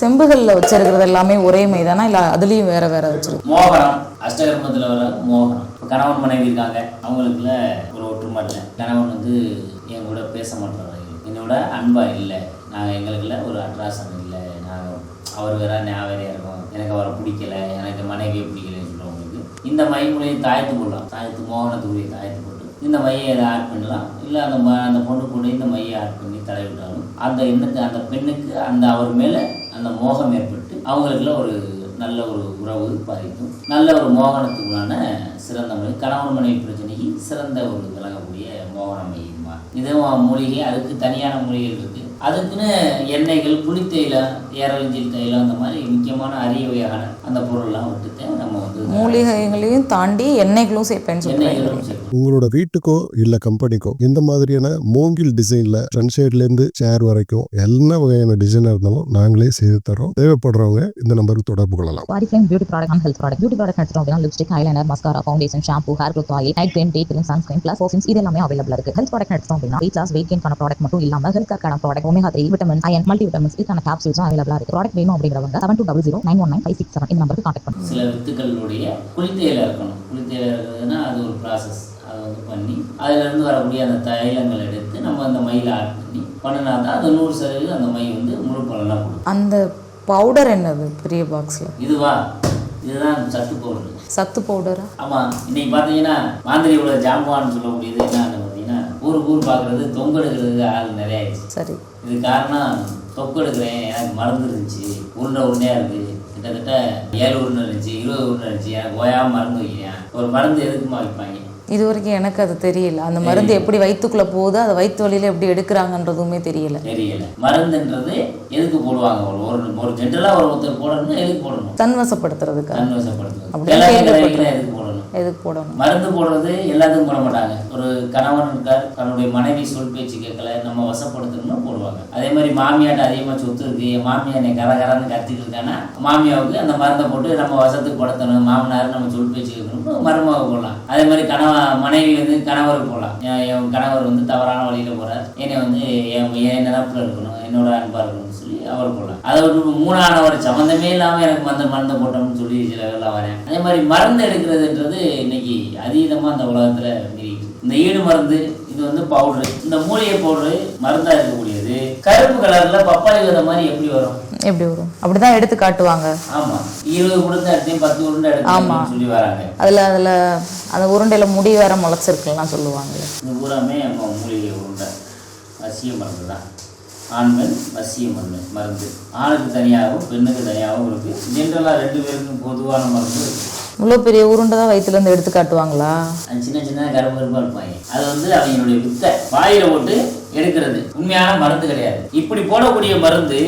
செம்புகளில் வச்சிருக்கிறது எல்லாமே ஒரே மை தானா இல்லை அதுலேயும் வேற வேற வச்சிருக்கு மோகனம் அஷ்டகர்மத்தில் வர மோகனம் இப்போ கணவன் மனைவி இருக்காங்க. அவங்களுக்குள்ள ஒரு ஒற்றுமை இல்லை கணவன் வந்து என் கூட பேச மாட்டாரு. என்னோட அன்பா இல்லை. நாங்கள் எங்களுக்குள்ள ஒரு அட்ராசன் இல்லை. நாங்கள் அவர் வேற நான் வேறையா இருக்கோம். எனக்கு அவரை பிடிக்கல. எனக்கு மனைவியை பிடிக்கலன்னு சொல்கிறவங்களுக்கு இந்த மை முறையை தாயத்து போடலாம் தாயத்து மோகனத்துக்குரிய தாயத்து போட்டு இந்த மையை இதை ஆட் பண்ணலாம். இல்லை அந்த ம அந்த பொண்ணு கூட இந்த மையை ஆட் பண்ணி தலைவிட்டாலும் அந்த எண்ணத்தை அந்த பெண்ணுக்கு அந்த அவர் மேலே அந்த மோகம் ஏற்பட்டு அவங்களுக்குள்ள ஒரு நல்ல ஒரு உறவு பாதிக்கும். நல்ல ஒரு மோகனத்துக்குள்ளான சிறந்த மொழி கணவன் மனைவி பிரச்சனைக்கு சிறந்த ஒரு விலகக்கூடிய மோகன மையமா இதுவும் மூலிகை அதுக்கு தனியான மூலிகைகள் இருக்கு. அதுக்குன்னு எண்ணெய்கள் புளித்தைலம் ஏரலஞ்சில் தைலம் அந்த மாதிரி முக்கியமான அரிய வகையான அந்த பொருள்லாம் விட்டுட்டு நம்ம வந்து மூலிகைகளையும் தாண்டி எண்ணெய்களும் சேர்ப்பேன்னு சேர்க்கணும். உங்களோட வீட்டுக்கோ இல்ல கம்பெனிக்கோ இந்த மாதிரியான மூங்கில் டிசைன்ல ஃப்ரண்ட் சைட்ல இருந்து சேர் வரைக்கும் என்ன வகையான டிசைனா இருந்தாலும் நாங்களே செய்து தரோம் தேவைப்படுறவங்க இந்த நம்பருக்கு தொடர்பு கொள்ளலாம். Body flame beauty product and health product beauty product எடுத்துட்டோம் அப்படின்னா lipstick eyeliner mascara foundation shampoo hair growth oil night cream day cream sunscreen plus perfumes இது எல்லாமே அவைலபிள் இருக்கு. ஹெல்த் ப்ராடக்ட் எடுத்துட்டோம் அப்படின்னா வெயிட் லாஸ் வெயிட் கெயின் பண்ண product மட்டும் இல்லாம ஹெல்த் கான product omega three vitamin iron multi vitamins இதுக்கான கேப்சூல்ஸும் அவைலபிளா இருக்கு. ப்ராடக்ட் வேணும் அப்படிங்கிறவங்க seven two double zero nine one nine five six seven இந்த நம்பருக்கு கான்டாக்ட் பண்ணுங்க சில வித்துக்களுடைய குளித்தையில இருக்கணும். குளித்தையில அது ஒரு ப்ராசஸ் அதை வந்து பண்ணி அதிலிருந்து வரக்கூடிய அந்த தைலங்களை எடுத்து நம்ம அந்த மையில் ஆட் பண்ணி பண்ணினா தான் அது நூறு சதவீதம் அந்த மை வந்து முழு பலனாக கொடுக்கும். அந்த பவுடர் என்னது பெரிய பாக்ஸில் இதுவா? இதுதான் சத்து பொருள் சத்து பவுடரா ஆமாம் இன்னைக்கு பார்த்தீங்கன்னா மாந்திரியோட ஜாம்பவான்னு சொல்லக்கூடியது என்னன்னு ஊருக்கு ஊர் பார்க்குறது தொங்கெடுக்கிறதுக்கு ஆள் நிறைய ஆயிடுச்சு. சரி. இது காரணம் தொக்கு எடுக்கிறேன் எனக்கு மருந்து இருந்துச்சு உருண்டை உருண்டையாக இருக்குது கிட்டத்தட்ட ஏழு உருண்டை இருந்துச்சு இருபது உருண்டை இருந்துச்சு எனக்கு ஓயாம மருந்து வைக்கிறேன். ஒரு மருந்து எதுக்குமா வைப்பாங்க? இது வரைக்கும் எனக்கு அது தெரியல. அந்த மருந்து எப்படி வயிற்றுக்குள்ளே போகுது அதை வயிற்று வழியில எப்படி எடுக்கிறாங்கன்றதுமே தெரியல. தெரியல. மருந்துன்றது எதுக்கு போடுவாங்க? ஒரு ஒரு ஒரு ஒருத்தர் போடணும்னா எதுக்கு போடணும்? தன்வசப்படுத்துறதுக்கு தன்வசப்படுத்துறது. கேள்விப்பட்டிருக்கேன். எதுக்கு போடணும்? எதுக்கு போடணும்? மருந்து போடுறது எல்லாத்துக்கும் போட மாட்டாங்க. ஒரு கணவன் இருக்கார் தன்னுடைய மனைவி சொல் பேச்சு கேட்கல நம்ம வசப்படுத்தணும்னு போடுவாங்க. அதே மாதிரி மாமியாட்ட அதிகமாக சொத்து இருக்கு என் மாமியா என்னை கரகரன்னு கத்திட்டு இருக்கானா மாமியாவுக்கு அந்த மருந்தை போட்டு நம்ம வசத்துக்கு படுத்தணும் மாமனார் நம்ம சொல் பேச்சு கேட்கணும் மருமக போடலாம். அதே மாதிரி கணவன் மனைவி வந்து கணவருக்கு போடலாம். என் என் கணவர் வந்து தவறான வழியில போறார். என்னை வந்து என் என் நினப்புல இருக்கணும் என்னோட அன்பா இருக்கணும். அவர் போடலாம் அதை விட்டு மூணானவர் சம்மந்தமே இல்லாம எனக்கு மந்த மருந்தை போட்டோம்னு சொல்லி சில பேர்லாம் வரேன் அதே மாதிரி மருந்து எடுக்கிறதுன்றது இன்னைக்கு அதீதமா அந்த உலகத்துல மீறிட்டு இந்த ஈடு மருந்து இது வந்து பவுடரு இந்த மூலிகை பவுடரு மருந்தா இருக்கக்கூடியது. கருப்பு கலர்ல பப்பாளி விதை மாதிரி எப்படி வரும்? எப்படி வரும்? அப்படிதான் எடுத்து காட்டுவாங்க. ஆமா. இருபது உருண்டை எடுத்தேன் பத்து உருண்டை எடுத்தேன் சொல்லி வராங்க. அதில் அதில் அந்த உருண்டையில முடி வேற முளைச்சிருக்குலாம் சொல்லுவாங்க. இந்த பூராமே மூலிகை உருண்டை. வசிய மருந்து தான் ஆண் பெண் வசிய மருந்து மருந்து. ஆணுக்கு தனியாகவும் பெண்ணுக்கு தனியாகவும் இருக்குது ஜென்ரலாக ரெண்டு பேருக்கும் பொதுவான மருந்து. இவ்வளோ பெரிய உருண்டை தான் வயிற்றுலேருந்து எடுத்து காட்டுவாங்களா? சின்ன சின்ன கருப்பு கருப்பாக இருப்பாங்க அது. வந்து அவங்களுடைய வித்தை. வாயில போட்டு எடுக்கிறது. உண்மையான மருந்து கிடையாது. இப்படி போடக்கூடிய மருந்து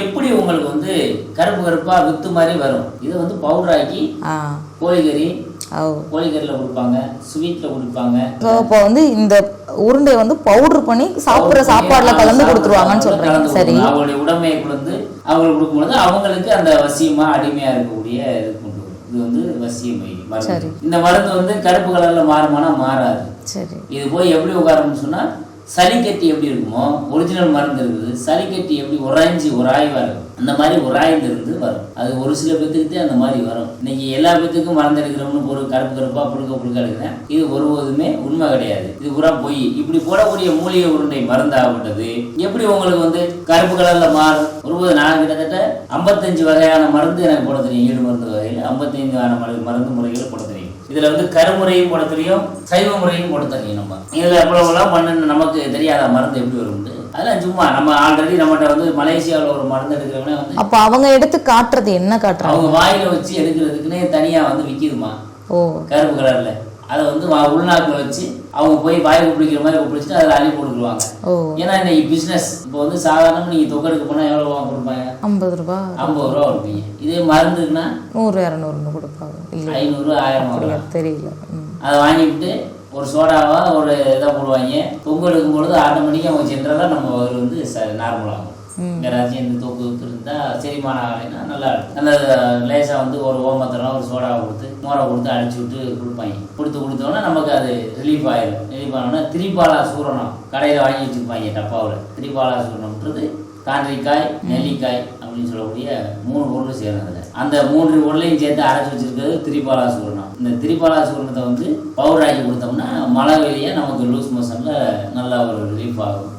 எப்படி உங்களுக்கு வந்து கருப்பு கருப்பாக வித்து மாதிரி வரும்? இதை வந்து பவுடர் ஆக்கி ஆ. கோழிக்கறி கோழிக்கறியில் கொடுப்பாங்க ஸ்வீட்டில் கொடுப்பாங்க. ஸோ இப்போ வந்து இந்த உருண்டையை வந்து பவுடர் பண்ணி சாப்பிட்ற சாப்பாடுல கலந்து கொடுத்துருவாங்கன்னு சொல்றீங்க. சரி. அவங்களுடைய உடமையை கொண்டு அவங்களுக்கு கொடுக்கும்பொழுது அவங்களுக்கு அந்த வசியமா அடிமையா இருக்கக்கூடிய இது கொண்டு இது வந்து வசியமை மருந்து. இந்த மருந்து வந்து கருப்பு கலர்ல மாறுமானா மாறாது. சரி. இது போய் எப்படி உட்காரணும்னு சொன்னா சளிக்கட்டி எப்படி இருக்குமோ ஒரிஜினல் மருந்து இருக்குது. சளிக்கட்டி எப்படி உராய்ஞ்சி உராய்வாக இருக்கும். அந்த மாதிரி உராய்ந்து இருந்து வரும். அது ஒரு சில பேத்துக்கிட்டே அந்த மாதிரி வரும். இன்னைக்கு எல்லா பேத்துக்கும் மருந்து எடுக்கிறோம்னு ஒரு கருப்பு கருப்பா புழுக்க புழுக்க எடுக்கிறேன். இது ஒருபோதுமே உண்மை கிடையாது. இது பூரா பொய். இப்படி போடக்கூடிய மூலிகை உருண்டை மருந்தாகப்பட்டது. எப்படி உங்களுக்கு வந்து கருப்பு கலர்ல மாறும்? ஒருபோது நான் கிட்டத்தட்ட ஐம்பத்தஞ்சு வகையான மருந்து எனக்கு போட தெரியும். ஈடு மருந்து வகையில் ஐம்பத்தஞ்சு வகையான மருந்து மருந்து முறைகளை போட தெரியும். இதுல வந்து கருமுறையும் போட தெரியும் சைவ முறையும் போட தெரியும் நம்ம. இதுல எவ்வளவுலாம் பண்ணு நமக்கு தெரியாத மருந்து எப்படி வரும்னு அதெல்லாம் சும்மா நம்ம ஆல்ரெடி நம்மகிட்ட வந்து மலேசியாவில் ஒரு மருந்து எடுக்கிறவனே வந்து அப்போ அவங்க எடுத்து காட்டுறது என்ன காட்டுறாங்க? அவங்க வாயில வச்சு எடுக்கிறதுக்குன்னே தனியா வந்து விற்கிதுமா ஓ. கருப்பு கலர்ல. அதை வந்து உள்நாக்குல வச்சு அவங்க போய் வாய் பிடிக்கிற மாதிரி பிடிச்சிட்டு அதில் அள்ளி போட்டுக்குருவாங்க ஓ. ஏன்னா இன்னைக்கு பிசினஸ் இப்போ வந்து சாதாரண நீங்க தொக்கெடுக்க போனா எவ்வளவு வாங்க கொடுப்பாங்க? ஐம்பது ரூபா. ஐம்பது ரூபா கொடுப்பீங்க. இதே மருந்துக்குன்னா நூறு இரநூறுன்னு கொடுப்பாங்க. ஐநூறு ஆயிரம் தெரியல. அதை வாங்கிவிட்டு ஒரு சோடாவா ஒரு இதாக போடுவாங்க. தொங்கு எடுக்கும் பொழுது ஆட்டோமேட்டிக்காக அவங்க ஜென்ரலாக நம்ம வந்து நார்மல் ஆகும். யாராச்சும் இந்த தூக்கு இருந்தா செரிமானம் ஆகலைன்னா நல்லா இருக்கும். நல்ல லேசாக வந்து ஒரு ஓமத்தரம் ஒரு சோடாவை கொடுத்து மோரை கொடுத்து அடிச்சு விட்டு கொடுப்பாங்க. கொடுத்து கொடுத்தோன்னா நமக்கு அது ரிலீஃப் ஆயிடும் ரிலீஃப் ஆனோன்னா திரிபாலா சூரணம் கடையில் வாங்கி வச்சுருப்பாங்க டப்பாவில். திரிபாலா சூரணம்ன்றது காண்ட்ரிக்காய் நெல்லிக்காய் அப்படின்னு சொல்லக்கூடிய மூணு பொருள் சேர்ந்தது அந்த மூன்று பொருளையும் சேர்த்து அரைச்சி வச்சிருக்கிறது திரிபாலா சூரணம். இந்த திரிபாலா சூரணத்தை வந்து பவுடர் ஆக்கி கொடுத்தோம்னா மழை வெளியே நமக்கு லூஸ் மோஷனில் நல்ல ஒரு ரிலீஃப் ஆகும்.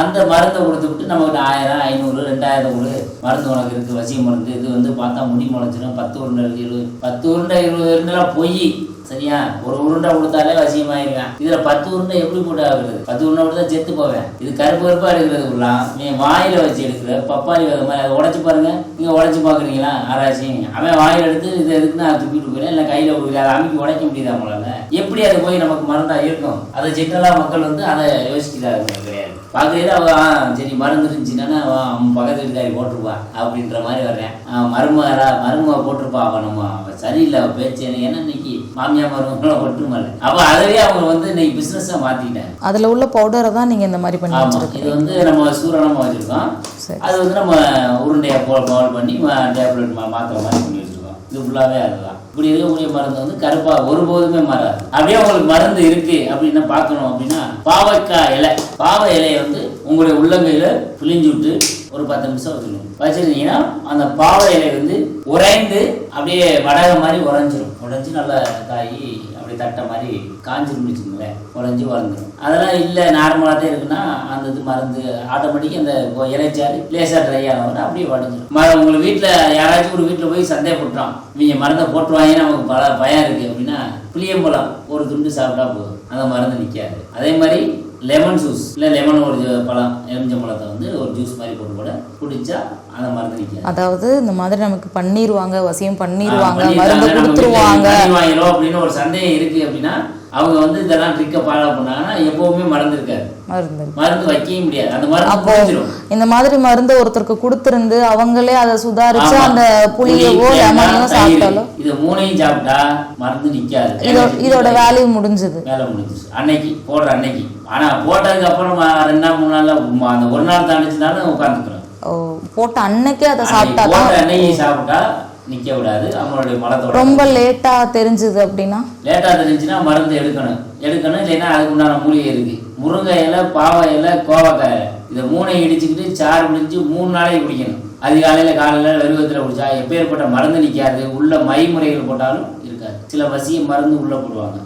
அந்த மருந்தை கொடுத்து விட்டு ஆயிரம் ஐநூறு ரெண்டாயிரம் கொடு. மருந்து உனக்கு இருக்குது வசிய மருந்து இது வந்து பார்த்தா முடி முளைச்சிடும் பத்து உருண்டை இருபது பத்து உருண்டை இருபது உருண்டைலாம் பொய். சரியா? ஒரு உருண்டை கொடுத்தாலே வசியமாயிருவேன். இதுல பத்து உருண்டை எப்படி போட்டு ஆகுறது பத்து உருண்டை கொடுத்தா செத்து போவேன். இது கருப்பு கருப்பா இருக்கிறது ஃபுல்லாம் நீ வாயில வச்சு எடுக்கிற பப்பாளி விதை மாதிரி. அதை உடைச்சு பாருங்க. நீங்க உடச்சு பாக்குறீங்களா ஆராய்ச்சி. அவன் வாயில எடுத்து இது எதுக்குன்னு நான் துப்பிட்டு போயிடலாம் இல்லை கையில கொடுக்க அதை அமைக்க உடைக்க முடியுதா அவங்களால எப்படி அது போய் நமக்கு மருந்தா இருக்கும்? அதை ஜென்ரலா மக்கள் வந்து அதை யோசிக்கிறாங்க. கிடையாது. பார்க்கறது அவ ஆ, சரி மருந்து இருந்துச்சுன்னா அவன் பக்கத்து வீட்டுக்காரி போட்டிருப்பா. அப்படின்ற மாதிரி வர்றேன். மருமகரா மருமக போட்டிருப்பா. அவன் நம்ம சரியில்லை. பேச்சு ஏன்னா இன்னைக்கு? இன்னைக்கு மாமியா மருமகளும் ஒட்டுமல்ல அப்போ அதவே அவங்க வந்து இன்னைக்கு பிஸ்னஸாக மாற்றிக்கிட்டாங்க அதுல உள்ள பவுடரை தான் நீங்க இந்த மாதிரி பண்ணி வச்சிருக்கீங்க. இது வந்து நம்ம சூரணமாக வச்சிருக்கோம். சரி. அது வந்து நம்ம உருண்டையை போ பவுல் பண்ணி டேப்லெட் மாத்திரை மாதிரி பண்ணி வச்சிருக்கோம். இது ஃபுல்லாகவே அதுதான். இப்படி இருக்கக்கூடிய மருந்து வந்து கருப்பா ஒருபோதுமே மாறாது. அப்படியே உங்களுக்கு மருந்து இருக்கு அப்படின்னா பார்க்கணும் அப்படின்னா பாவக்காய் இலை. பாவை இலையை வந்து உங்களுடைய உள்ளங்கையில பிழிஞ்சு விட்டு ஒரு பத்து நிமிஷம் வச்சுக்கணும். வச்சிருந்தீங்கன்னா அந்த பாவை இலை வந்து உறைந்து அப்படியே வடக மாதிரி உறைஞ்சிரும். உடைஞ்சு நல்லா காய் அப்படி தட்டை மாதிரி காஞ்சிரும் வச்சுக்கோங்களேன். உறைஞ்சி வளர்ந்துடும் அதெல்லாம் இல்லை நார்மலாக தான் இருக்குன்னா அந்த இது மருந்து ஆட்டோமேட்டிக்காக அந்த இறைச்சாரு இலைச்சாறு லேசாக ட்ரை ஆனவொடனே அப்படியே உடஞ்சிடும் மரம் உங்களுக்கு வீட்டில் யாராச்சும் ஒரு வீட்டில் போய் சந்தேகப்பட்டுறான். இவங்க மருந்தை போட்டுருவாங்க. நமக்கு பல பயம் இருக்குது அப்படின்னா புளியம்பழம் ஒரு துண்டு சாப்பிட்டா போதும். அந்த மருந்து நிற்காது அதே மாதிரி லெமன் ஜூஸ் இல்லை லெமன் ஒரு பழம் எலுமிச்சம்பழத்தை வந்து ஒரு ஜூஸ் மாதிரி போட்டு கூட குடிச்சா அந்த மருந்து நிற்காது அதாவது இந்த மாதிரி நமக்கு பண்ணிடுவாங்க வசியம் பண்ணிடுவாங்க மருந்து கொடுத்துருவாங்க. அப்படின்னு ஒரு சந்தேகம் இருக்கு அப்படின்னா அவங்க வந்து இதெல்லாம் ட்ரிக்கை ஃபாலோ பண்ணாங்கன்னா எப்பவுமே மருந்து இருக்காது. மருந்து. மருந்து வைக்கவே முடியாது. அந்த மருந்து அப்போ இந்த மாதிரி மருந்து ஒருத்தருக்கு கொடுத்திருந்து அவங்களே அதை சுதாரிச்சு. அந்த புளியவோ புளி, லெமனையோ சாப்பிட்டாலும். இது மூணையும் சாப்பிட்டா மருந்து நிக்காது. இதோ இதோட வேல்யூ முடிஞ்சது. வேலை முடிஞ்சிச்சு. அன்னைக்கு போடுற அன்னைக்கு. ஆனா போட்டதுக்கு அப்புறம் ரெண்டு நாள் மூணு உம் அந்த ஒரு நாள் தாண்டிச்சுனாலும் உட்காந்துக்கிறோம். போட்ட அன்னைக்கே அதை சாப்பிட்டா அன்னைக்கு சாப்பிட்டா நிக்க விடாது அவங்களுடைய மலத்தோட ரொம்ப லேட்டா தெரிஞ்சது அப்படின்னா? லேட்டா தெரிஞ்சுன்னா மருந்து எடுக்கணும். எடுக்கணும் இல்லைன்னா அதுக்கு உண்டான மூலிகை இருக்கு. முருங்கை இலை பாவை இலை கோவக்காய் இதை மூணையும் இடிச்சுக்கிட்டு சாறு பிடிச்சி மூணு நாளைக்கு குடிக்கணும். அதிகாலையில காலையில வெறுவத்தில் குடிச்சா எப்பேற்பட்ட மருந்து நிற்காது உள்ள மை முறைகள் போட்டாலும் இருக்காது. சில வசிய மருந்து உள்ள போடுவாங்க.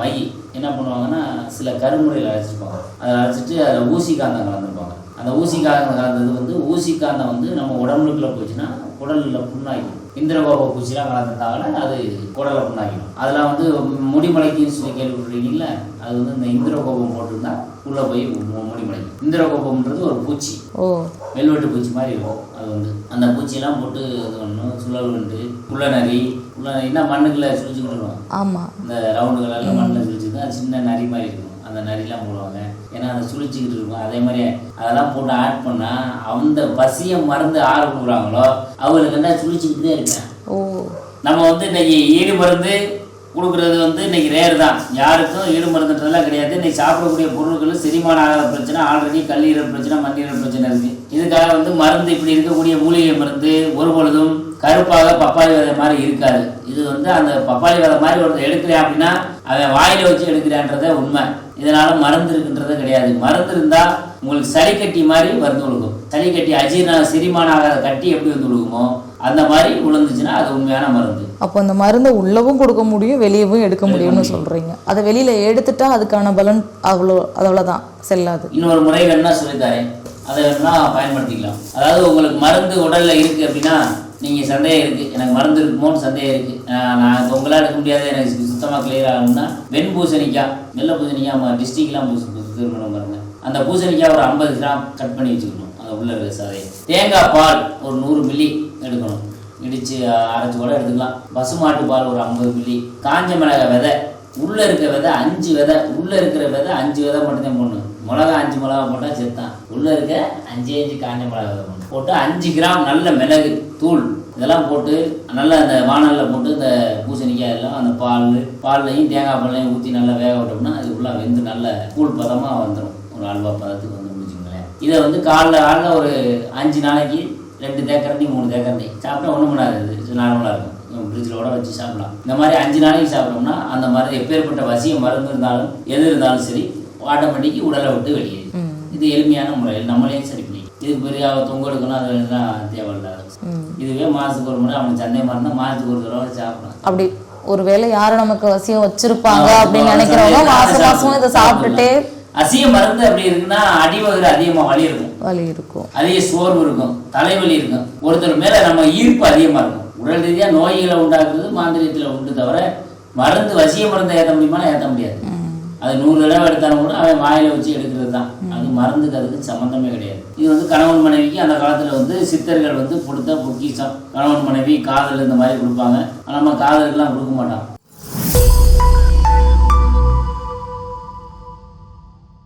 மை. என்ன பண்ணுவாங்கன்னா சில கருமுறையில் அழைச்சிருப்பாங்க அதை அழைச்சிட்டு அதில் ஊசி காந்தம் கலந்துருப்பாங்க. அந்த ஊசி காந்தம் கலந்தது வந்து ஊசி காந்தம் வந்து நம்ம உடம்புக்குள்ள போச்சுன்னா குடலில் புண்ணாகிடும் இந்திரகோப பூச்சிலாம் கலந்துட்டாங்கன்னா அது குடலை புண்ணாகிடும் அதெல்லாம் வந்து முடிமலைக்குன்னு சொல்லி கேள்விப்பட்டிருக்கீங்களா அது வந்து இந்த இந்திரகோபம் போட்டிருந்தா உள்ளே போய் மு- முடிமலைக்கும் இந்திரகோபம்ன்றது ஒரு பூச்சி. வெல்வெட்டு பூச்சி மாதிரி இருக்கும். அது வந்து அந்த பூச்சியெல்லாம் போட்டு இது பண்ணணும் சுழல் வண்டு புள்ளநரி புள்ளநரின்னா மண்ணுக்குள்ள சுழிச்சுக்கிட்டு இருக்கும். இந்த ரவுண்டு கலரில் மண்ணில் சுழிச்சுட்டு அது சின்ன நரி மாதிரி இருக்கும். அந்த நரிலாம் போடுவாங்க. ஏன்னா அதை சுழிச்சுக்கிட்டு இருக்கும். அதே மாதிரி அதெல்லாம் போட்டு ஆட் பண்ணால் அந்த பசியை மருந்து ஆறு கொடுக்குறாங்களோ அவங்களுக்கு என்ன சுழிச்சுக்கிட்டே இருப்பேன் ஓ. நம்ம வந்து இன்னைக்கு ஈடு மருந்து கொடுக்குறது வந்து இன்னைக்கு ரேர் தான். யாருக்கும் ஈடு மருந்துன்றதெல்லாம் கிடையாது. இன்னைக்கு சாப்பிடக்கூடிய பொருட்கள் செரிமானம் ஆகாத பிரச்சனை ஆல்ரெடி கல்லீரல் பிரச்சனை மண்ணீரல் பிரச்சனை இருக்கு. இதுக்காக வந்து மருந்து இப்படி இருக்கக்கூடிய மூலிகை மருந்து ஒரு பொழுதும் கருப்பாக பப்பாளி விதை மாதிரி இருக்காது. இது வந்து அந்த பப்பாளி விதை மாதிரி ஒருத்தர் எடுக்கிறேன் அப்படின்னா அவன் வாயில வச்சு எடுக்கிறான்றதே உண்மை. இதனால மருந்து இருக்குன்றதே கிடையாது. மருந்து இருந்தா உங்களுக்கு சளி கட்டி மாதிரி மருந்து கொடுக்கும் சளி கட்டி அஜீரண செரிமானம் ஆகாத கட்டி எப்படி வந்து விழுகுமோ அந்த மாதிரி விழுந்துச்சுன்னா அது உண்மையான மருந்து. அப்போ இந்த மருந்தை உள்ளவும் கொடுக்க முடியும் வெளியவும் எடுக்க முடியும்னு சொல்றீங்க. அதை வெளியில எடுத்துட்டா அதுக்கான பலன் அவ்வளோ அவ்வளோதான் செல்லாது. இன்னொரு முறை வேணா சொல்லித்தரேன் அதை வேணா பயன்படுத்திக்கலாம். அதாவது உங்களுக்கு மருந்து உடல்ல இருக்கு அப்படின்னா நீங்கள் சந்தேகம் இருக்குது எனக்கு மருந்து இருக்குமோன்னு சந்தேகம் இருக்குது நான் உங்களால் எடுக்க முடியாது. எனக்கு சுத்தமாக கிளியர் ஆகணும்னா வெண் பூசணிக்காய் வெள்ளை பூசணிக்காய் நம்ம டிஸ்ட்ரிக்ட்லாம் பூச திருமணம் பாருங்கள் அந்த பூசணிக்காய் ஒரு ஐம்பது கிராம் கட் பண்ணி வச்சுக்கணும். அந்த உள்ள சதையை தேங்காய் பால் ஒரு நூறு மில்லி எடுக்கணும். இடித்து அரைச்சி கூட எடுத்துக்கலாம். பசுமாட்டு பால் ஒரு ஐம்பது மில்லி காஞ்ச மிளகாய் விதை உள்ள இருக்கிற விதை அஞ்சு விதை உள்ள இருக்கிற விதை அஞ்சு விதை மட்டும்தான் போடணும். மிளகா அஞ்சு மிளகா போட்டால் செத்தான். உள்ள இருக்க அஞ்சு அஞ்சு காஞ்ச மிளகா விதை போடணும். போட்டு அஞ்சு கிராம் நல்ல மிளகு தூள் இதெல்லாம் போட்டு நல்லா அந்த வானலில் போட்டு இந்த பூசணிக்காய் எல்லாம் அந்த பால் பால்லையும் தேங்காய் பால்லையும் ஊற்றி நல்லா வேக விட்டோம்னா அது உள்ள வெந்து நல்ல கூழ் பதமாக வந்துடும் ஒரு அல்வா பதத்துக்கு வந்து முடிச்சுங்களேன் இதை வந்து காலைல காலைல ஒரு அஞ்சு நாளைக்கு ரெண்டு தேக்கரண்டி மூணு தேக்கரண்டி. சாப்பிட்டா ஒன்றும் பண்ணாது நார்மலாக இருக்கும். ஃப்ரிட்ஜில் வச்சு சாப்பிடலாம். இந்த மாதிரி அஞ்சு நாளைக்கு சாப்பிட்டோம்னா அந்த மருந்து எப்பேற்பட்ட வசிய மருந்து இருந்தாலும் எது இருந்தாலும் சரி ஆட்டோமேட்டிக் உடலை விட்டு வெளியே இது எளிமையான முறையில் நம்மளே சரி பண்ணி இது பெரிய தொங்க எடுக்கணும் அது எல்லாம் தேவையில்ல இதுவே மாதத்துக்கு ஒரு முறை அவனுக்கு சந்தேகமாக இருந்தால் மாதத்துக்கு ஒரு தடவை சாப்பிடலாம். அப்படி ஒருவேளை யாரும் நமக்கு வசியம் வச்சிருப்பாங்க அப்படின்னு நினைக்கிறவங்க மாசம் மாசம் இதை சாப்பிட்டுட்டே அசிய மருந்து அப்படி இருக்குன்னா அடிவகுறு அதிகமாக வலி இருக்கும். வலி இருக்கும். அதிக சோர்வு இருக்கும். தலைவலி இருக்கும். ஒருத்தர் மேல நம்ம ஈர்ப்பு அதிகமா இருக்கும். உடல் ரீதியா நோய்களை உண்டாக்குறது மாந்திரியத்துல உண்டு தவிர மருந்து வசிய மருந்தை ஏற்ற முடியுமானா ஏற்ற முடியாது. அது நூறு தடவை எடுத்தாலும் கூட அவன் வாயில வச்சு எடுக்கிறது தான். அது மருந்துக்கு அதுக்கு சம்மந்தமே கிடையாது. இது வந்து கணவன் மனைவிக்கு அந்த காலத்துல வந்து சித்தர்கள் வந்து கொடுத்த பொக்கிஷம். கணவன் மனைவி காதல் இந்த மாதிரி கொடுப்பாங்க. ஆனா நம்ம காதலுக்குலாம் கொடுக்க மாட்டோம்